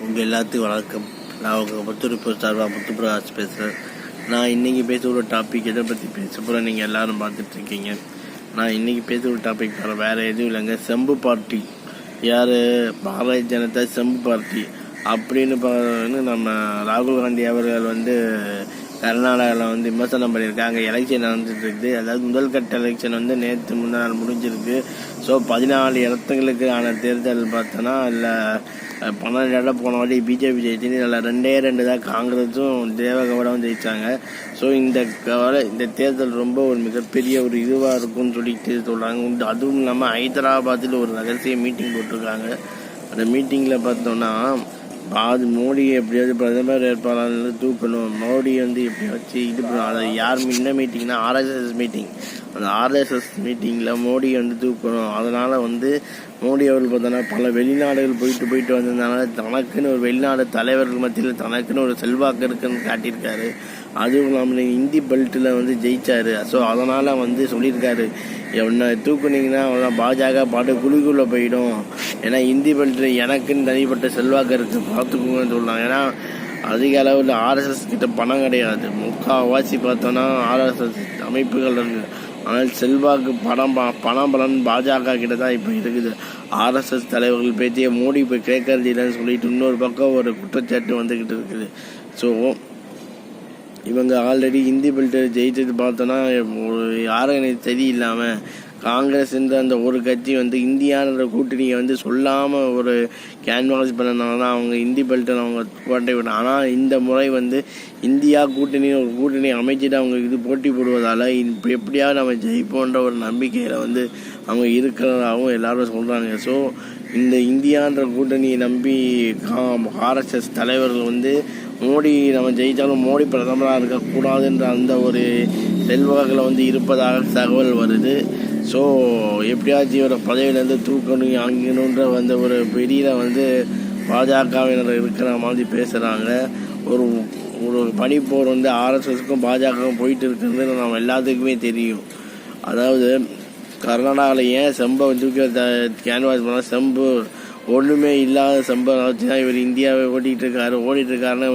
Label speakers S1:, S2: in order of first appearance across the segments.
S1: உங்கள் எல்லாத்துக்கும் வணக்கம். நான் உங்கள் முத்துருப்பு சார்பாக முத்துப்பிரகாஷ் பேசுகிறேன் நான் இன்றைக்கி பேச ஒரு டாபிக் எதை பற்றி பேச போகிறேன் நீங்கள் எல்லோரும் பார்த்துட்ருக்கீங்க நான் இன்றைக்கி பேச ஒரு டாபிக் போகிறேன் வேறு எதுவும் இல்லைங்க. செம்பு பார்ட்டி. யார்? பாரதிய ஜனதா செம்பு பார்ட்டி. அப்படின்னு பாருன்னு நம்ம ராகுல் காந்தி அவர்கள் வந்து கர்நாடகாவில் வந்து விமர்சனம் பண்ணியிருக்காங்க. எலெக்ஷன் நடந்துட்டுருக்குது அதாவது முதல் கட்ட எலெக்ஷன் வந்து நேற்று முந்தின நாள் முடிஞ்சிருக்கு. ஸோ பதினாலு இடத்துங்களுக்கான தேர்தல் பார்த்தோன்னா இல்லை பன்னெண்டு இடம் போன வாட்டி பிஜேபி ஜெயிச்சு அதில் ரெண்டே ரெண்டு தான் காங்கிரஸும் தேவகவுடாவும் ஜெயித்தாங்க ஸோ இந்த கவலை இந்த தேர்தல் ரொம்ப ஒரு மிகப்பெரிய ஒரு இதுவாக இருக்கும்னு சொல்லிட்டு சொல்கிறாங்க அதுவும் இல்லாமல் ஹைதராபாத்தில் ஒரு ரகசிய மீட்டிங் போட்டிருக்காங்க. அந்த மீட்டிங்கில் பார்த்தோன்னா பாது மோடியை எப்படியாவது பிரதமர் வேட்பாளர்ல தூக்கணும். மோடி வந்து எப்படியாச்சு இது பண்ணணும். அதை யார் என்ன மீட்டிங்னா ஆர்எஸ்எஸ் மீட்டிங் அந்த ஆர்எஸ்எஸ் மீட்டிங்கில் மோடி வந்து தூக்கணும். அதனால் வந்து மோடி அவர்கள் பார்த்தோன்னா பல வெளிநாடுகள் போயிட்டு போயிட்டு வந்ததுனால தனக்குன்னு ஒரு வெளிநாடு தலைவர்கள் மத்தியில் தனக்குன்னு ஒரு செல்வாக்கு இருக்குன்னு காட்டியிருக்காரு. அதுவும் இல்லாமல் இந்தி பெல்ட்டில் வந்து ஜெயித்தார் ஸோ அதனால் வந்து சொல்லியிருக்காரு. என்ன தூக்குனீங்கன்னா பாஜக பாட்டு குழுக்குள்ளே போயிடும். ஏன்னா இந்தி பெல்ட்டில் எனக்குன்னு தனிப்பட்ட செல்வாக்கு இருக்குது பார்த்துக்கோங்கன்னு சொல்லலாம் ஏன்னா அதிக அளவில் ஆர்எஸ்எஸ் கிட்ட பணம் கிடையாது. முக்கால்வாசி பார்த்தோன்னா ஆர்எஸ்எஸ் அமைப்புகள் இருக்குது ஆனால் செல்வாக்கு பணம் ப- பணம் பலன் பாஜக கிட்ட தான் இப்போ இருக்குது. ஆர்எஸ்எஸ் தலைவர்கள் பேத்திய மோடி இப்போ கேட்கறது இல்லைன்னு சொல்லிட்டு இன்னொரு பக்கம் ஒரு குற்றச்சாட்டு வந்துக்கிட்டு இருக்குது. ஸோ இவங்க ஆல்ரெடி ஹிந்தி பெல்ட் ஜெயிச்சது பார்த்தோன்னா ஒரு யாரும் எனக்கு தெரியலாமல் காங்கிரஸ் என்ற அந்த ஒரு கட்சி வந்து இந்தியான்ற கூட்டணியை வந்து சொல்லாமல் ஒரு கேன்வாஸ் பண்ணனால தான் அவங்க இந்தி பெல்ட்டை அவங்க கோட்டை விட ஆனால் இந்த முறை வந்து இந்தியா கூட்டணி ஒரு கூட்டணி அமைச்சிட்டு அவங்க இது போட்டி போடுவதால் இப்போ எப்படியாவது நம்ம ஜெயிப்போன்ற ஒரு நம்பிக்கையில் வந்து அவங்க இருக்கிறதாகவும் எல்லாரும் சொல்கிறாங்க ஸோ இந்த இந்தியான்ற கூட்டணியை நம்பி ஆர்எஸ்எஸ் தலைவர்கள் வந்து மோடி நம்ம ஜெயித்தாலும் மோடி பிரதமராக இருக்கக்கூடாதுன்ற அந்த ஒரு செல்வாக்கில் வந்து இருப்பதாக தகவல் வருது. ஸோ எப்படியாச்சும் இவரை பதவியிலேருந்து தூக்கணும் அங்கணுன்ற வந்த ஒரு பெரிய வந்து பாஜகவினர் இருக்கிற மாதிரி பேசுகிறாங்க ஒரு ஒரு பனிப்போர் வந்து ஆர்எஸ்எஸ்க்கும் பாஜகவும் போயிட்டு இருக்கிறது நம்ம எல்லாத்துக்குமே தெரியும். அதாவது கர்நாடகாவில் ஏன் செம்பை தூக்கி கேன்வாஸ் பண்ணால் செம்பு ஒன்றுமே இல்லாத செம்பை. வச்சு தான் இவர் இந்தியாவை ஓட்டிகிட்டு இருக்காரு ஓடிட்டு இருக்காருன்னு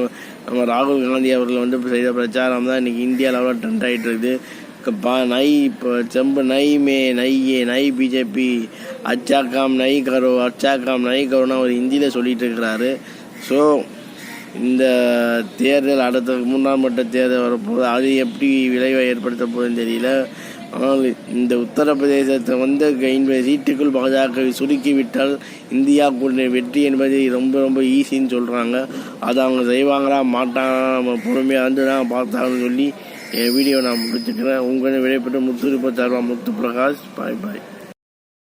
S1: நம்ம ராகுல் காந்தி அவர்கள் வந்து செய்த பிரச்சாரம் தான் இன்றைக்கி இந்தியா லெவலில் ட்ரெண்ட் ஆகிட்டு இருக்குது. பா நை இப்போ செம்பு நை மே நையே நை பிஜேபி அச்சா காம் நை கரோ அச்சா காம் நை கரோன்னு அவர் ஹிந்தியில் சொல்லிட்டு இருக்கிறாரு ஸோ இந்த தேர்தல் அடுத்த மூன்றாம் மட்ட தேர்தல் வரப்போகுது. அது எப்படி விளைவை ஏற்படுத்த போகுதுன்னு தெரியல. ஆனால் இந்த உத்தரப்பிரதேசத்தை வந்து ஐம்பது சீட்டுக்குள் பாஜக சுருக்கிவிட்டால் இந்தியா கூட்டணி வெற்றி என்பது ரொம்ப ரொம்ப ஈஸின்னு சொல்கிறாங்க அதை அவங்க செய்வாங்களா? மாட்டாங்க நம்ம பொறுமையாக வந்து தான் பார்த்தாங்கன்னு சொல்லி என் வீடியோ நான் முடிச்சுக்கிறேன். உங்களை விடைபெற்று முத்துரிப்பு தருவா முத்து பிரகாஷ் பாய் பாய்